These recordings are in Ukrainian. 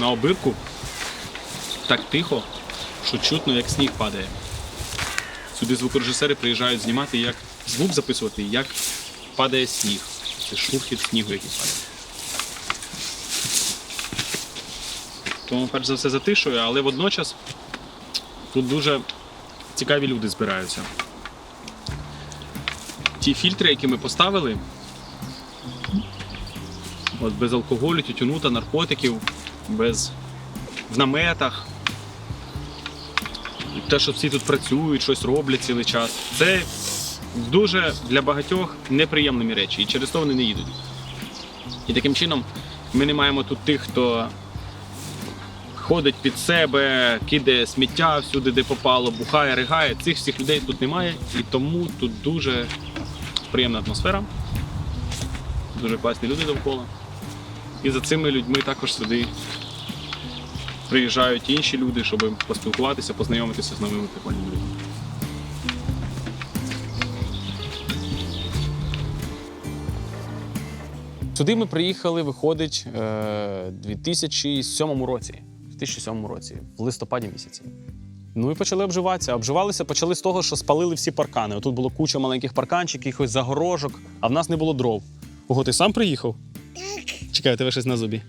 на обирку так тихо, що чутно, як сніг падає. Сюди звукорежисери приїжджають знімати, як звук записувати, як падає сніг. Це шурхіт снігу, який падає. Тому, перш за все, затишує, але водночас тут дуже цікаві люди збираються. Ті фільтри, які ми поставили, от без алкоголю, тютюну та наркотиків, без в наметах. Те, що всі тут працюють, щось роблять цілий час. Це дуже для багатьох неприємні речі, і через то вони не їдуть. І таким чином ми не маємо тут тих, хто ходить під себе, кидає сміття всюди, де попало, бухає, ригає. Цих всіх людей тут немає, і тому тут дуже приємна атмосфера, дуже класні люди довкола. І за цими людьми також сюди приїжджають інші люди, щоб поспілкуватися, познайомитися з новими прикольними людьми. Сюди ми приїхали, виходить, е, 2007 році. 2007 році, в листопаді місяці. Ну і почали обживатися. Обживалися, почали з того, що спалили всі паркани. Тут було куча маленьких парканчиків, якихось загорожок, а в нас не було дров. Ого, ти сам приїхав? Так. Чекай, у тебе щось на зубі.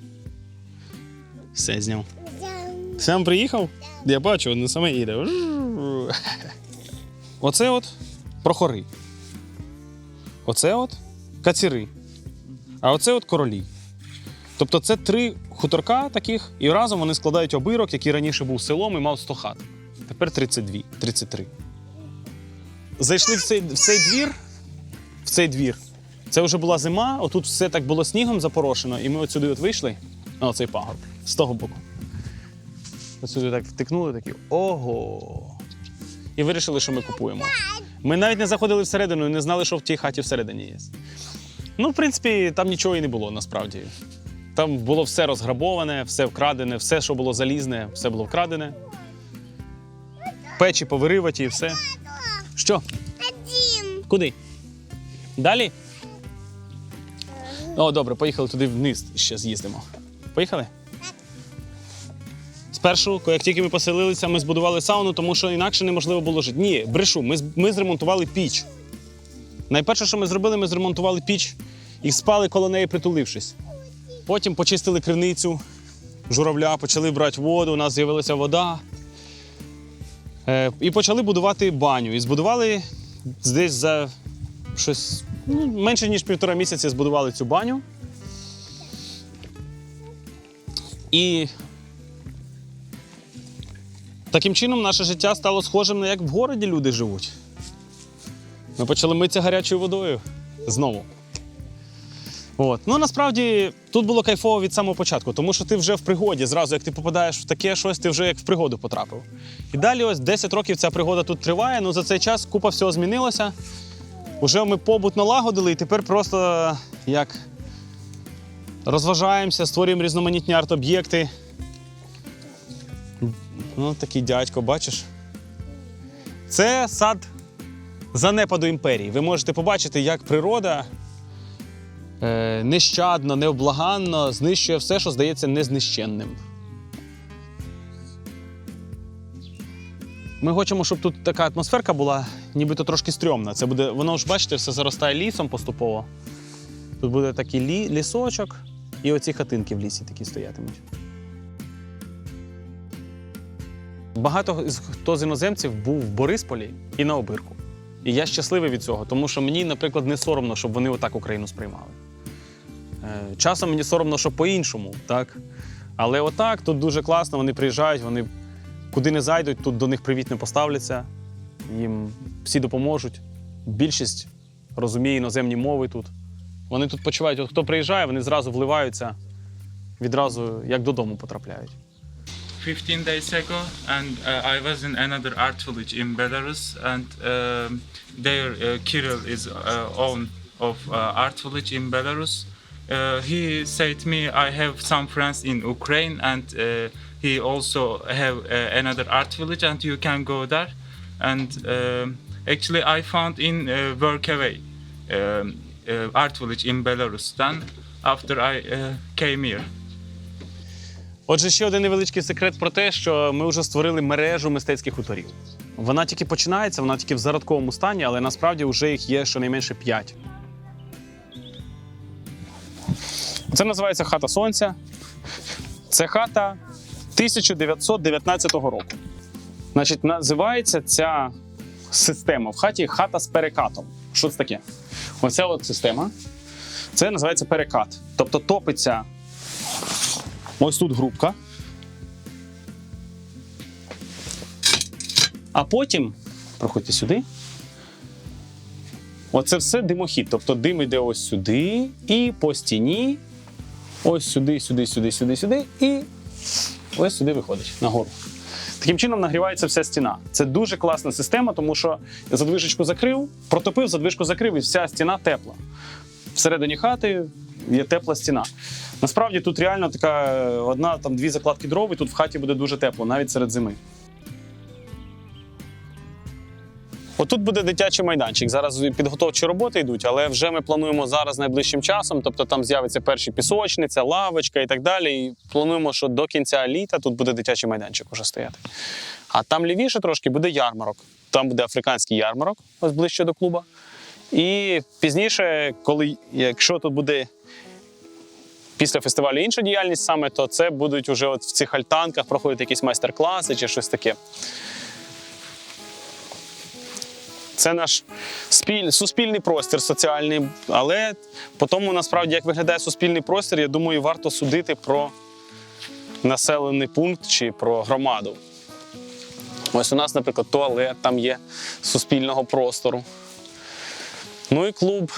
Все зняв. Сам приїхав? Я бачу, він саме їде. Оце от прохори. Оце от каціри. А оце от королі. Тобто це три хуторка таких, і разом вони складають обирок, який раніше був селом і мав 100 хат. Тепер 32, 33. Зайшли в цей, в цей двір. В цей двір. Це вже була зима, отут все так було снігом запорошено, і ми от сюди от вийшли на оцей пагорб з того боку. От сюди так втикнули, такі ого. І вирішили, що ми купуємо. Ми навіть не заходили всередину і не знали, що в тій хаті всередині є. Ну, в принципі, там нічого і не було насправді. Там було все розграбоване, все вкрадене, все, що було залізне, все було вкрадене. Печі повириваті і все. Що? Один. Куди? Далі? О, добре, поїхали туди вниз ще з'їздимо. Поїхали? Спершу, як тільки ми поселилися, ми збудували сауну, тому що інакше неможливо було жити. Ні, брешу, ми, ми зремонтували піч. Найперше, що ми зробили, ми зремонтували піч і спали коло неї, притулившись. Потім почистили криницю журавля, почали брати воду, у нас з'явилася вода. Е, і почали будувати баню. І збудували десь за щось ну, менше ніж півтора місяці збудували цю баню. І таким чином наше життя стало схожим на як в городі люди живуть. Ми почали митися гарячою водою знову. От. Ну насправді тут було кайфово від самого початку, тому що ти вже в пригоді. Зразу, як ти попадаєш в таке щось, ти вже як в пригоду потрапив. І далі, ось 10 років ця пригода тут триває. Ну за цей час купа всього змінилося. Уже ми побут налагодили, і тепер просто як розважаємося, створюємо різноманітні арт-об'єкти. Ну, такий дядько, бачиш? Це сад занепаду імперії. Ви можете побачити, як природа е, нещадно, невблаганно знищує все, що здається незнищенним. Ми хочемо, щоб тут така атмосферка була, нібито трошки стрьомна. Це буде, воно ж бачите, все заростає лісом поступово. Тут буде такий лі, лісочок, і оці хатинки в лісі такі стоятимуть. Багато хто з іноземців був в Борисполі і на обирку. І я щасливий від цього, тому що мені, наприклад, не соромно, щоб вони отак Україну сприймали. Е, Часом мені соромно, що по-іншому, так? Але отак тут дуже класно, вони приїжджають, вони куди не зайдуть, тут до них привітно поставляться, їм всі допоможуть. Більшість розуміє іноземні мови тут. Вони тут почувають, от хто приїжджає, вони зразу вливаються, відразу як додому потрапляють. 15 days ago, and uh, I was in another art village in Belarus, and um, there uh, Kirill is uh, own of uh, art village in Belarus. Uh, he said to me, I have some friends in Ukraine, and uh, he also have uh, another art village, and you can go there. And um, actually, I found in uh, Workaway um, uh, art village in Belarus. Then after I uh, came here. Отже, ще один невеличкий секрет про те, що ми вже створили мережу мистецьких хуторів. Вона тільки починається, вона тільки в зародковому стані, але насправді вже їх є щонайменше 5. Це називається хата сонця. Це хата 1919 року. Значить, називається ця система в хаті хата з перекатом. Що це таке? Оця от система. Це називається перекат. Тобто топиться ось тут грубка. А потім, проходьте сюди. Оце все димохід. Тобто дим йде ось сюди і по стіні. Ось сюди, сюди, сюди, сюди, сюди, і ось сюди виходить нагору. Таким чином нагрівається вся стіна. Це дуже класна система, тому що задвижечку закрив, протопив, задвижку закрив, і вся стіна тепла. Всередині хати є тепла стіна. Насправді тут реально така е, одна, дві закладки дров, і тут в хаті буде дуже тепло, навіть серед зими. Отут буде дитячий майданчик. Зараз підготовчі роботи йдуть, але вже ми плануємо зараз найближчим часом. Тобто там з'явиться перші пісочниця, лавочка і так далі. І плануємо, що до кінця літа тут буде дитячий майданчик уже стояти. А там лівіше трошки буде ярмарок. Там буде африканський ярмарок, ось ближче до клуба. І пізніше, коли якщо тут буде після фестивалю інша діяльність саме, то це будуть уже от в цих альтанках проходити якісь майстер-класи чи щось таке. Це наш спіль, суспільний простір соціальний, але по тому насправді як виглядає суспільний простір, я думаю, варто судити про населений пункт чи про громаду. Ось у нас, наприклад, туалет там є суспільного простору. Ну і клуб.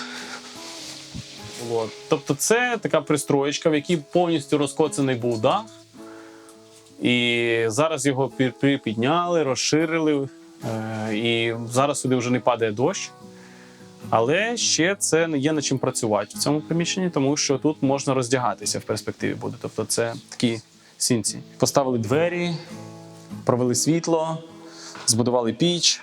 От. Тобто це така пристроєчка, в якій повністю розкоцаний був дах. І зараз його пі- пі- підняли, розширили. Е, І зараз сюди вже не падає дощ. Але ще це не є над чим працювати в цьому приміщенні, тому що тут можна роздягатися в перспективі буде. Тобто це такі сінці. Поставили двері, провели світло, збудували піч.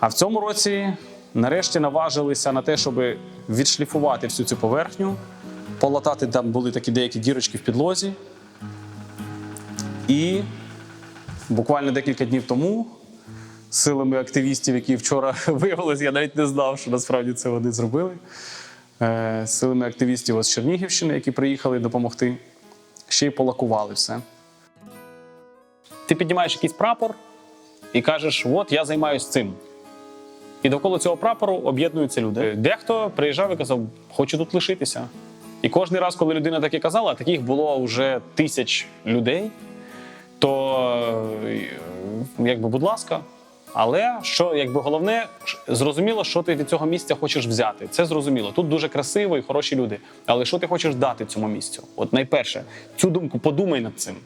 А в цьому році нарешті наважилися на те, щоб відшліфувати всю цю поверхню, полатати там були такі деякі дірочки в підлозі. І буквально декілька днів тому силами активістів, які вчора виявилися, я навіть не знав, що насправді це вони зробили. Е, Силами активістів з Чернігівщини, які приїхали допомогти, ще й полакували все. Ти піднімаєш якийсь прапор і кажеш: от я займаюся цим. І довкола цього прапору об'єднуються люди. Дехто приїжджав і казав, хочу тут лишитися. І кожен раз, коли людина таке казала, таких було вже тисяч людей, то е, якби, будь ласка. Але що якби головне, зрозуміло, що ти від цього місця хочеш взяти. Це зрозуміло. Тут дуже красиво і хороші люди. Але що ти хочеш дати цьому місцю? От найперше, цю думку подумай над цим.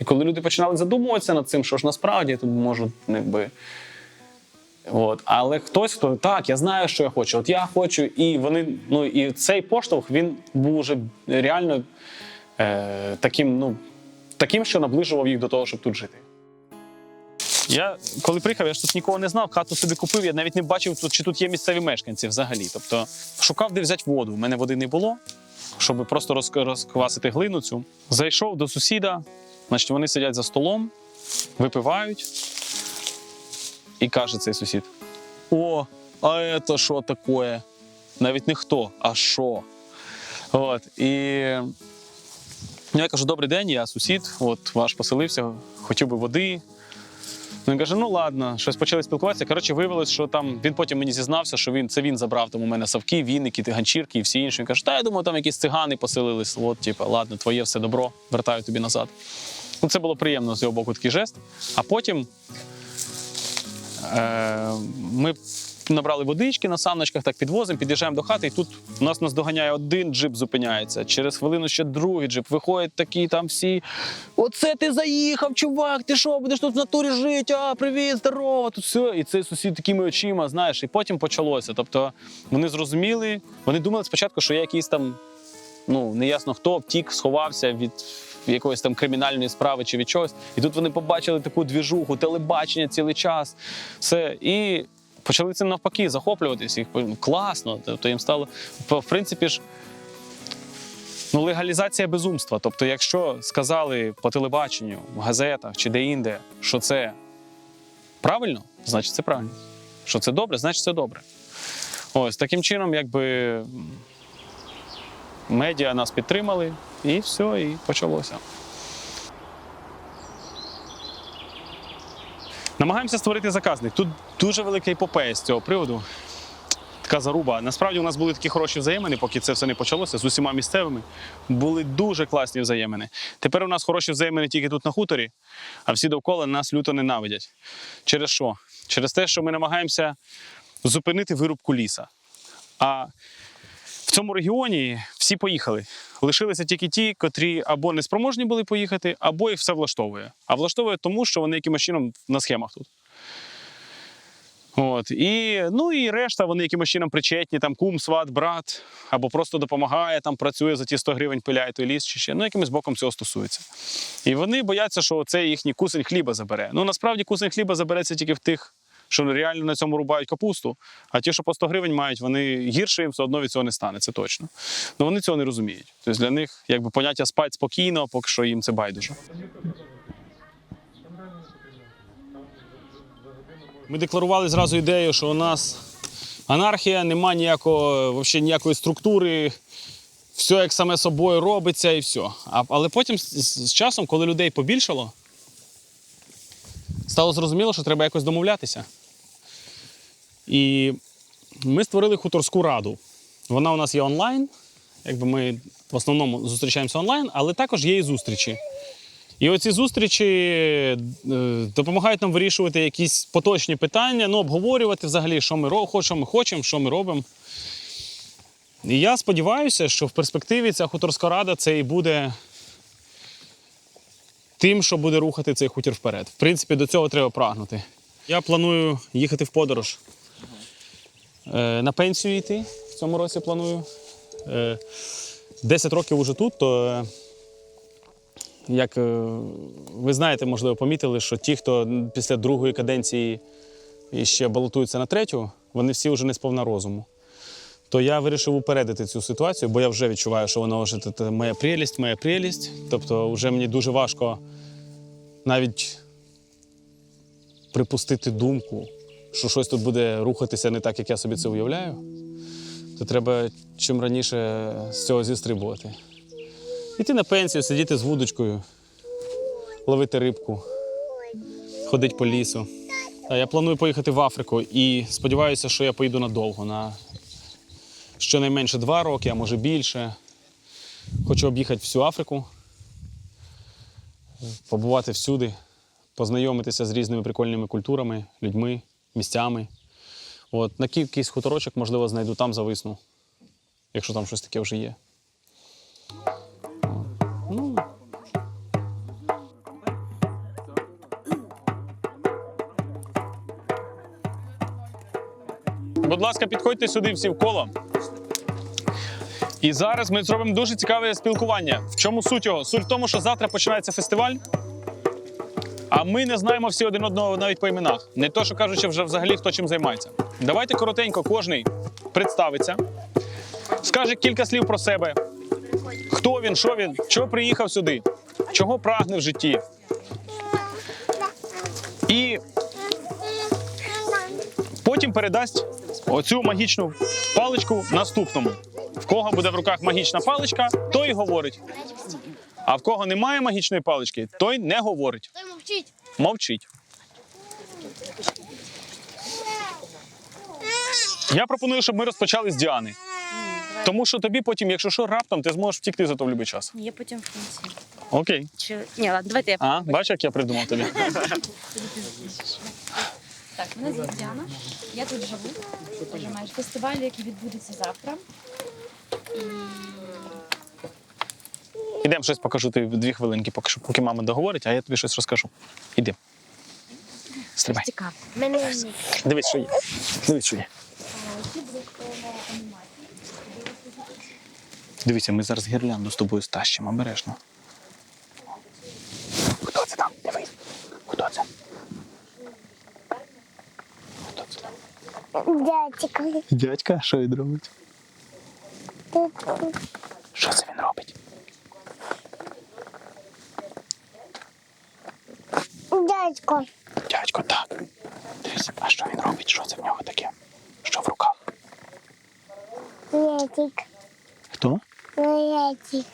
І коли люди починали задумуватися над цим, що ж насправді я тут можу якби. От. Але хтось, хто так, я знаю, що я хочу. От я хочу, і вони, ну і цей поштовх він був уже реально е, таким, ну, таким, що наближував їх до того, щоб тут жити. Я коли приїхав, я ж тут нікого не знав, хату собі купив. Я навіть не бачив, чи тут є місцеві мешканці взагалі. Тобто шукав, де взяти воду. У мене води не було, щоб просто розквасити глину цю. Зайшов до сусіда, значить, вони сидять за столом, випивають. І каже цей сусід: О, а це що таке? Навіть не хто, а що. От. І ну, я кажу: добрий день, я сусід, от ваш поселився, хотів би води. Ну, він каже: ну ладно, щось почали спілкуватися. Коротше, виявилось, що там він потім мені зізнався, що він це він забрав там у мене савки, віники, ганчірки і всі інші. Він каже, та я думаю, там якісь цигани поселились. От, типу, ладно, твоє все добро, вертаю тобі назад. Ну, це було приємно з його боку такий жест. А потім Е, Ми набрали водички на саночках, так підвозимо, під'їжджаємо до хати, і тут у нас нас доганяє один джип, зупиняється. Через хвилину ще другий джип. Виходять такі там всі. Оце ти заїхав, чувак, ти що, будеш тут в натурі жити? А, привіт, здорово, тут все. І цей сусід такими очима, знаєш, і потім почалося. Тобто вони зрозуміли, вони думали спочатку, що я якийсь там, ну, неясно хто, втік, сховався від якоїсь там кримінальної справи чи від чогось. І тут вони побачили таку двіжуху, телебачення цілий час. Все. І почали цим навпаки захоплюватись. Їх класно. Тобто їм стало. В принципі ж. Ну, легалізація безумства. Тобто, якщо сказали по телебаченню, в газетах чи де-інде, що це правильно, значить це правильно. Що це добре, значить це добре. Ось таким чином, якби медіа нас підтримали, і все, і почалося. Намагаємося створити заказник. Тут дуже велика епопея з цього приводу. Така заруба. Насправді у нас були такі хороші взаємини, поки це все не почалося з усіма місцевими. Були дуже класні взаємини. Тепер у нас хороші взаємини тільки тут на хуторі, а всі довкола нас люто ненавидять. Через що? Через те, що ми намагаємося зупинити вирубку ліса. А в цьому регіоні всі поїхали. Лишилися тільки ті, котрі або не спроможні були поїхати, або їх все влаштовує. А влаштовує тому, що вони якимось чином на схемах тут. От. І, ну і решта, вони якимось чином причетні, там кум, сват, брат, або просто допомагає, там працює за ті 100 гривень, пиляє той ліс чи ще. Ну, якимось боком цього стосується. І вони бояться, що це їхній кусень хліба забере. Ну насправді кусень хліба забереться тільки в тих, що реально на цьому рубають капусту, а ті, що по 100 гривень мають, вони гірше їм все одно від цього не стане, це точно. Ну вони цього не розуміють. Тобто для них якби поняття спать спокійно, поки що їм це байдуже. Ми декларували зразу ідею, що у нас анархія, нема ніякого, вообще ніякої структури, все як саме собою робиться і все. А, але потім з- з часом, коли людей побільшало, стало зрозуміло, що треба якось домовлятися. І ми створили хуторську раду. Вона у нас є онлайн. Якби ми в основному зустрічаємося онлайн, але також є і зустрічі. І оці зустрічі е, допомагають нам вирішувати якісь поточні питання, ну, обговорювати взагалі, що ми, ро- що ми хочемо, що ми робимо. І я сподіваюся, що в перспективі ця хуторська рада це і буде тим, що буде рухати цей хутір вперед. В принципі, до цього треба прагнути. Я планую їхати в подорож. Е, На пенсію йти в цьому році планую. Е, 10 років уже тут, то е, як е, ви знаєте, можливо, помітили, що ті, хто після другої каденції і ще балотуються на третю, вони всі вже не сповна розуму. То я вирішив упередити цю ситуацію, бо я вже відчуваю, що вона вже моя прелість, моя прелість. Тобто, вже мені дуже важко навіть припустити думку, що щось тут буде рухатися не так, як я собі це уявляю. То треба чим раніше з цього зістрибувати. Іти на пенсію, сидіти з вудочкою, ловити рибку, ходити по лісу. Я планую поїхати в Африку і сподіваюся, що я поїду надовго, на щонайменше два роки, а може більше. Хочу об'їхати всю Африку, побувати всюди, познайомитися з різними прикольними культурами, людьми, місцями. От, на якийсь хуторочок, можливо, знайду там зависну, якщо там щось таке вже є. Ну, Будь ласка, підходьте сюди всі в коло. І зараз ми зробимо дуже цікаве спілкування. В чому суть його? Суть в тому, що завтра починається фестиваль, а ми не знаємо всі один одного навіть по іменах. Не то, що кажучи, вже взагалі хто чим займається. Давайте коротенько кожний представиться, скаже кілька слів про себе. Хто він, що він, чого приїхав сюди, чого прагне в житті. І потім передасть оцю магічну паличку наступному. В кого буде в руках магічна паличка, той і говорить. А в кого немає магічної палички, той не говорить, мовчить. мовчить. Я пропоную, щоб ми розпочали з Діани. Тому що тобі потім, якщо що, раптом ти зможеш втікти за то в будь-який час. Я потім в кінці. Окей. Чи... Ні, ладно, давайте я. А, бачиш, як я придумав тобі. Так, мене звуть Діана. Я тут живу. Вже майже фестиваль, який відбудеться завтра. Ідемо щось покажу тобі дві хвилинки, поки поки мама договорить, а я тобі щось розкажу. Іди. Стрибай. Цікаво. Мене Дивись, що є. Дивись, що є. Дивися, ми зараз гірлянду з тобою стащимо, обережно. Хто це там? Дивись. Хто це? Хто це там? дядько. Дядька, що? Він робить? Дядько. Дядько, так. Дивись, а що він робить? Що це в нього таке? Що в руках? Летик. Хто? Летик.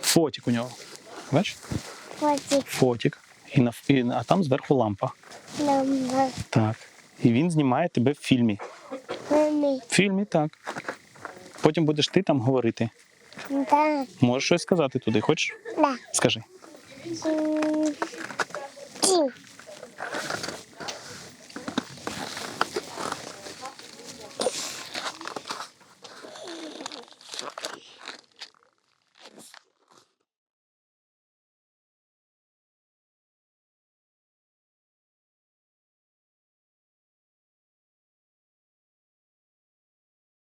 Фотик у нього. Бачиш? Котик. Фотик. І на, і, а там зверху лампа. Номер. Так. І він знімає тебе в фільмі. В фільмі так. Потім будеш ти там говорити. Да. Можеш щось сказати туди, хочеш? Да. Скажи. Ті.